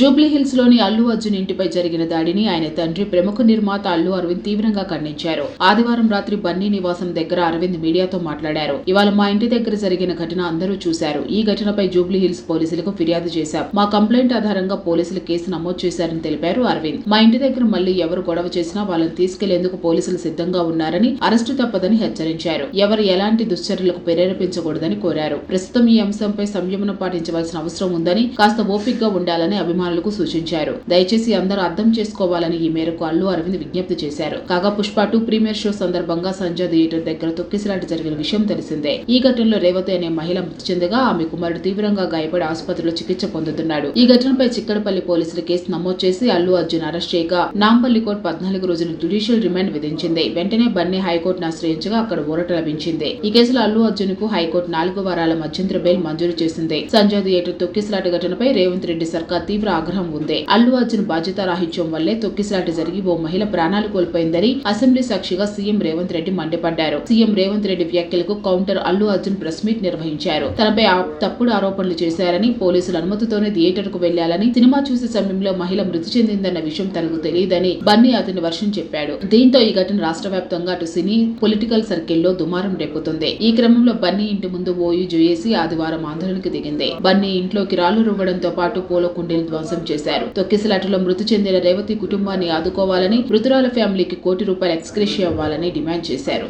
జూబ్లీహిల్స్లోని అల్లు అర్జున్ ఇంటిపై జరిగిన దాడిని ఆయన తండ్రి ప్రముఖ నిర్మాత అల్లు అరవింద్ తీవ్రంగా ఖండించారు. ఆదివారం రాత్రి బన్నీ నివాసం దగ్గర అరవింద్ మీడియాతో మాట్లాడారు. ఇవాళ మా ఇంటి దగ్గర జరిగిన ఘటన అందరూ చూశారు. ఈ ఘటనపై జూబ్లీహిల్స్ పోలీసులకు ఫిర్యాదు చేశాం. మా కంప్లైంట్ ఆధారంగా పోలీసులు కేసు నమోదు చేశారని తెలిపారు అరవింద్. మా ఇంటి దగ్గర మళ్ళీ ఎవరు గొడవ చేసినా వాళ్ళని తీసుకెళ్ళేందుకు పోలీసులు సిద్ధంగా ఉన్నారని అరెస్టు తప్పదని హెచ్చరించారు. ఎవరు ఎలాంటి దుశ్చర్యలకు ప్రేరేపించకూడదని కోరారు. ప్రస్తుతం ఈ అంశంపై సంయమనం పాటించవలసిన అవసరం ఉందని కాస్త ఓపిక్గా ఉండాలని అభిమానులకు సూచించారు. దయచేసి అందరూ అర్థం చేసుకోవాలని ఈ మేరకు అల్లు అరవింద్ విజ్ఞప్తి చేశారు. కాగా పుష్ప టూ ప్రీమియర్ షో సందర్భంగా సంజయ్ థియేటర్ దగ్గర తొక్కిసలాట జరిగిన విషయం తెలిసిందే. ఈ ఘటనలో రేవతి అనే మహిళ మృతి చెందగా ఆమె కుమారుడు తీవ్రంగా గాయపడి ఆసుపత్రిలో చికిత్స పొందుతున్నాడు. ఈ ఘటనపై చిక్కడపల్లి పోలీసులు కేసు నమోదు చేసి అల్లు అర్జున్ అరెస్ట్ చేయగా నాంపల్లి కోర్టు పద్నాలుగు రోజుల జ్యుడిషియల్ రిమాండ్ విధించింది. వెంటనే బన్నీ హైకోర్టును ఆశ్రయించగా అక్కడ ఊరట లభించింది. ఈ కేసులో అల్లు అర్జున్కు హైకోర్టు నాలుగు వారాల మధ్యంతర బెయిల్ మంజూరు చేసింది. సంజయ్ థియేటర్ తొక్కిసలాట ఘటనపై రేవంత్ రెడ్డి సర్కార్ తీవ్ర ఆగ్రహం ఉంది. అల్లు అర్జున్ బాధ్యత రాహిత్యం వల్లే తొక్కిసలాట జరిగి ఓ మహిళ ప్రాణాలు కోల్పోయిందని అసెంబ్లీ సాక్షిగా సీఎం రేవంత్ రెడ్డి మండిపడ్డారు. సీఎం రేవంత్ రెడ్డి వ్యాఖ్యలకు counter Allu Arjun press meet నిర్వహించారు. తనపై తప్పుడు ఆరోపణలు చేశారని పోలీసుల అనుమతితోనే థియేటర్కు వెళ్ళాలని సినిమా చూసే సమయంలో మహిళ మృతి చెందిందన్న విషయం తనకు తెలియదని బన్నీ అతని వర్షం చెప్పాడు. దీంతో ఈ ఘటన రాష్ట్ర వ్యాప్తంగా అటు సినీ పొలిటికల్ సర్కిల్లో దుమారం రేపుతుంది. ఈ క్రమంలో బన్నీ ఇంటి ముందు ఓయూ జేఏసీ ఆదివారం ఆందోళనకు దిగింది. బన్నీ ఇంట్లోకి రాళ్ళు రువ్వడంతో పాటు పూల కుండీలు ధ్వంసం చేశారు. తొక్కిసలాటలో మృతి చెందిన రేవతి కుటుంబాన్ని ఆదుకోవాలని మృతురాల ఫ్యామిలీకి కోటి రూపాయల ఎక్స్గ్రేషియా ఇవ్వాలని డిమాండ్ చేశారు.